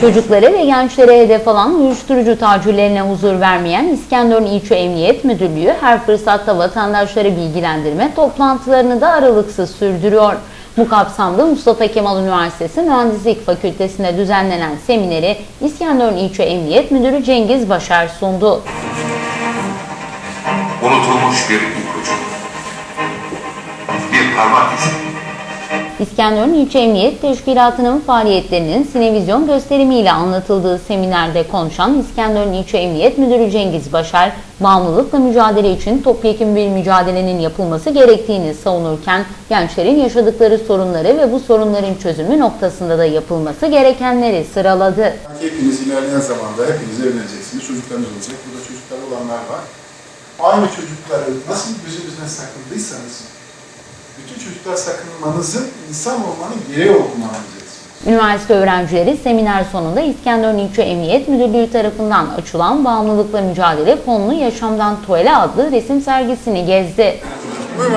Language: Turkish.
Çocukları ve gençlere hedef alan uyuşturucu tacirlerine huzur vermeyen İskenderun İlçe Emniyet Müdürlüğü her fırsatta vatandaşları bilgilendirme toplantılarını da aralıksız sürdürüyor. Bu kapsamda Mustafa Kemal Üniversitesi Mühendislik Fakültesi'nde düzenlenen semineri İskenderun İlçe Emniyet Müdürü Cengiz Başar sundu. unutulmuş bir ipucu. Bir parmak izi. İskenderun İlçe Emniyet Teşkilatı'nın faaliyetlerinin sinevizyon gösterimiyle anlatıldığı seminerde konuşan İskenderun İlçe Emniyet Müdürü Cengiz Başar, bağımlılıkla mücadele için topyekun bir mücadelenin yapılması gerektiğini savunurken, gençlerin yaşadıkları sorunları ve bu sorunların çözümü noktasında da yapılması gerekenleri sıraladı. Hepiniz ilerleyen zamanda hepiniz evleneceksiniz, çocuklarınız olacak. Burada çocuklar olanlar var. Aynı çocukları nasıl gözünüzden sakındıysanız, bütün çocuklar sakınmanızın insan olmanın gereği olduğunu anlayacaksınız. Üniversite öğrencileri seminer sonunda İskenderun İlçe Emniyet Müdürlüğü tarafından açılan Bağımlılıkla Mücadele Konulu Yaşamdan Tuğele adlı resim sergisini gezdi. Buyurun.